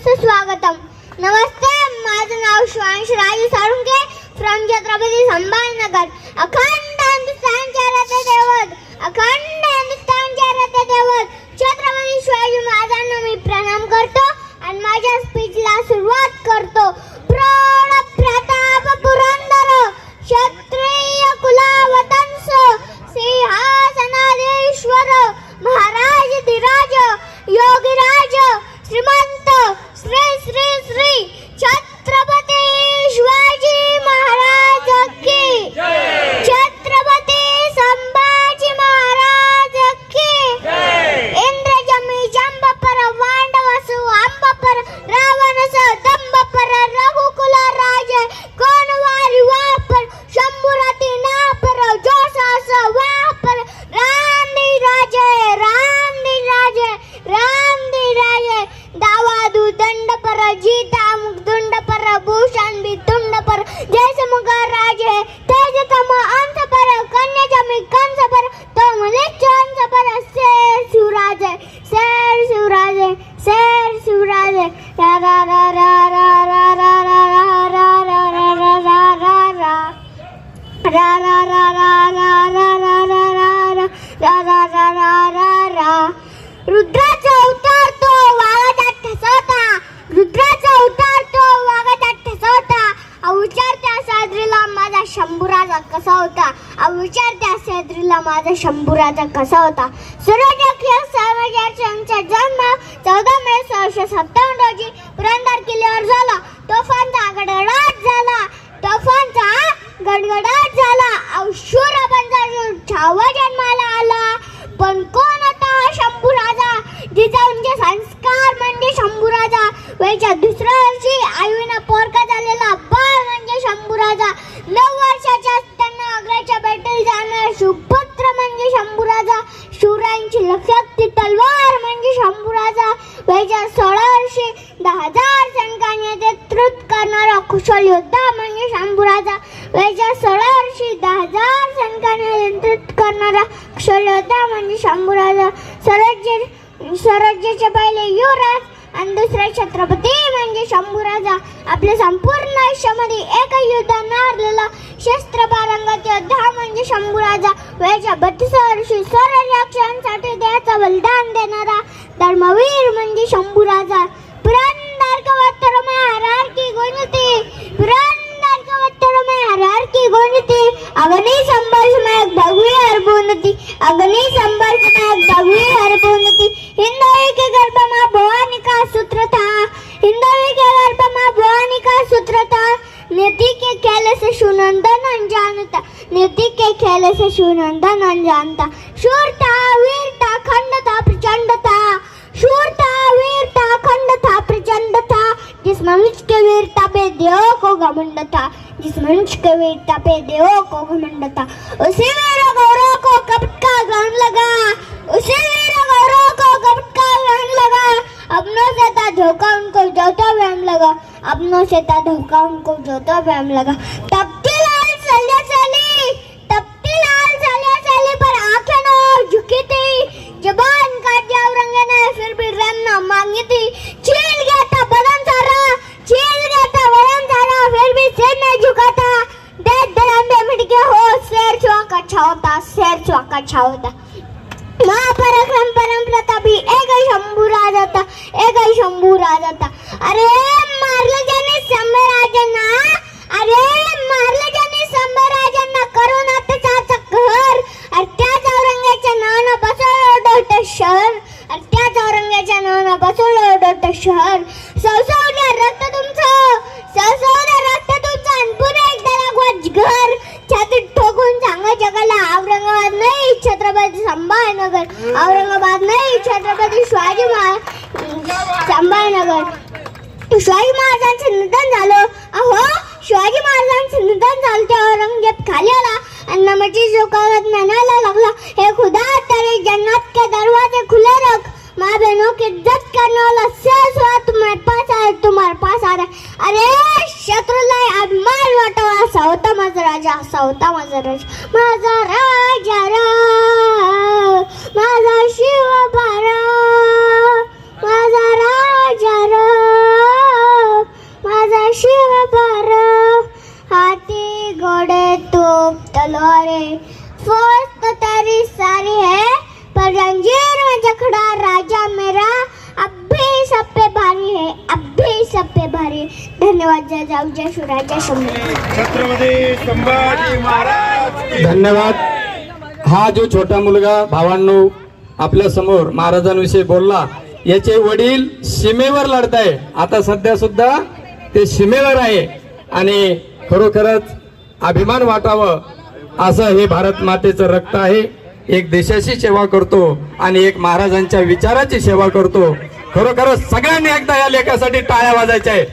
सुस्वागतम नमस्ते माझं नाव श्वांश राजू साळुंके फ्रॉम छत्रपती संभाजीनगर. अखंड हिंदुस्थानच्या रथ देवत. अखंड हिंदुस्थानच्या रथ देवत. राजा शंभू राजा कसा होता? सूर्यजख्य जन्म चौदा मे सोळाशे सत्तावन्न रोजी पुरंदर किल्ल्यावर झाला. तोफांचा गडगडाट झाला. तोफांचा गडगडाट झाला. अवशुराबांचा छावा वर्षी दहा हजार सैनिकांनी नेतृत्व करणारा कुशल योद्धा म्हणजे शंभूराजा वयाच्या सोळा वर्षी दहा हजार सैनिकांनी नेतृत्व करणारा कुशल योद्धा म्हणजे शंभूराजा स्वराज्य स्वराज्याचे पहिले युवराज आणि दुसरा छत्रपती म्हणजे शंभूराजा. आपल्या संपूर्ण आयुष्यामध्ये एक युद्ध हरलेला शस्त्र पारंगत योद्धा म्हणजे शंभूराजा. वयाच्या बत्तीस वर्षी स्वराज्यासाठी द्यायचं बलिदान देणारा धर्मवीर म्हणजे शंभूराजा. पुरंदर कवत्तर में हरार की गुंजती पुरंदर कवत्तर में हरार की गुंजती अग्नि संबर्ष में एक भगवी हरबुनती अग्नि संबर्ष में एक भगवी हरबुनती हिंदवी के गर्भ में भवानी का सूत्र था हिंदवी के गर्भ में भवानी का सूत्र था नीति के खेल से सुनंदन अनजानता नीति के खेल से सुनंदन अनजानता शूरता वीरता देव घमंड था जिस मनुष्य के वीरता पे देव को घमंड था उसी वीर गौरव को कपट का ग्रहण लगा, उसी वीर गौरव को कपट का ग्रहण लगा। अपनों से था धोखा, उनको जोता व्यायाम लगा। अपनों से था धोखा, उनको जोता व्यायाम लगा। जबान फिर भी रन न मांगी थी। होता शेर चौकाचा होता महापराक्रम परम एक शंभू राजाता एक शंभू राजाता अरे मारलं त्याने शंभर राजांना अरे संभाजीनगर औरंगाबाद नाही छत्रपती शिवाजी महाराज संभाजीनगर शिवाजी महाराजांचं निधन झालं अहो शिवाजी महाराजांचं निधन झालं ते औरंगजेब खाली आला आणि जो जोकावत म्हणायला लागला हे खुदा तेरे जन्नत के दरवाजे खुले रख माँ बहनों की इज्जत करने वाला शेष हुआ तुम्हारे पास आया तुम्हारे पास आ रहा अरे शत्रूला अभिमान वाटावा असा होता माझा राजा असा होता माझा राजा माझा राजा रा माझा शिव बारा माझा राजा रा। माझा शिव बारा हाती तलवारें। फौज तो तेरी सारी है पर जंजीर में जखड़ा राजा मेरा। अब भी सब पे भारी है अब भी सब पे भारी धन्यवाद जय जाऊ जय शिवराय जय शंभू छत्रपती संभाजी महाराज धन्यवाद। हा जो छोटा मुलगा भावांनो आपल्यासमोर महाराजांविषयी बोलला याचे वडील सीमेवर लढताय आता सध्या सुद्धा ते सीमेवर आहे. आणि खरोखरच अभिमान वाटावं असं हे भारत मातेचं रक्त आहे. एक देशाची सेवा करतो आणि एक महाराजांच्या विचाराची सेवा करतो. खरोखरच सगळ्यांनी एकदा या लेखासाठी टाळ्या वाजायच्या आहेत.